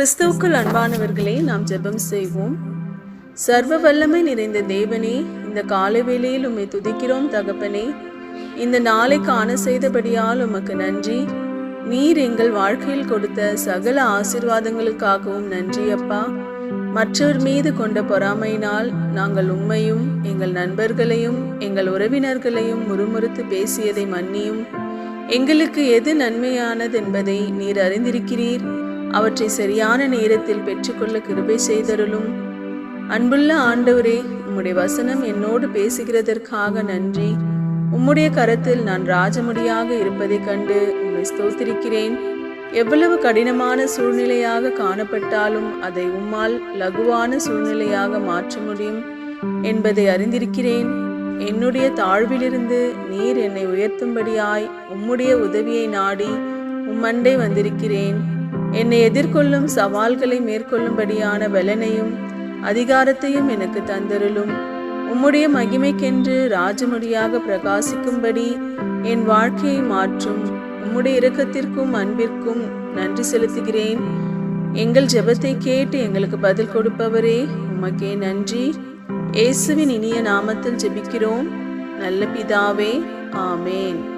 கிறிஸ்துவுக்குள் அன்பானவர்களே நாம் ஜெபம் செய்வோம். சர்வ வல்லமை நிறைந்த தேவனே இந்த காலை வேளையில் உம்மை துதிக்கிறோம் தகப்பனே. இந்த நாளை காண செய்தபடியால் உமக்கு நன்றி. நீர் எங்கள் வாழ்க்கையில் கொடுத்த சகல ஆசீர்வாதங்களுக்காகவும் நன்றி அப்பா. மற்றவர் மீது கொண்ட பொறாமையினால் நாங்கள் உண்மையும் எங்கள் நண்பர்களையும் எங்கள் உறவினர்களையும் முறுமுறுத்து பேசியதை மன்னியும். எங்களுக்கு எது நன்மையானது என்பதை நீர் அறிந்திருக்கிறீர். அவற்றை சரியான நேரத்தில் பெற்றுக்கொள்ள கிருபை செய்தருளும். அன்புள்ள ஆண்டவரே உம்முடைய வசனம் என்னோடு பேசுகிறதற்காக நன்றி. உம்முடைய கரத்தில் நான் ராஜமுடியாக இருப்பதைக் கண்டு உம்மை ஸ்தோத்திரிக்கிறேன். எவ்வளவு கடினமான சூழ்நிலையாக காணப்பட்டாலும் அதை உம்மால் லகுவான சூழ்நிலையாக மாற்ற முடியும் என்பதை அறிந்திருக்கிறேன். என்னுடைய தாழ்விலிருந்து நீர் என்னை உயர்த்தும்படியாய் உம்முடைய உதவியை நாடி உம்மண்டை வந்திருக்கிறேன். என்னை எதிர்கொள்ளும் சவால்களை மேற்கொள்ளும்படியான பலனையும் அதிகாரத்தையும் எனக்கு தந்தருளும். உம்முடைய மகிமைக்கென்று ராஜமுடியாக பிரகாசிக்கும்படி என் வாழ்க்கையை மாற்றும். உம்முடைய இரக்கத்திற்கும் அன்பிற்கும் நன்றி செலுத்துகிறேன். எங்கள் ஜெபத்தை கேட்டு எங்களுக்கு பதில் கொடுப்பவரே உமக்கே நன்றி. இயேசுவின் இனிய நாமத்தில் ஜெபிக்கிறோம். நல்ல பிதாவே ஆமேன்.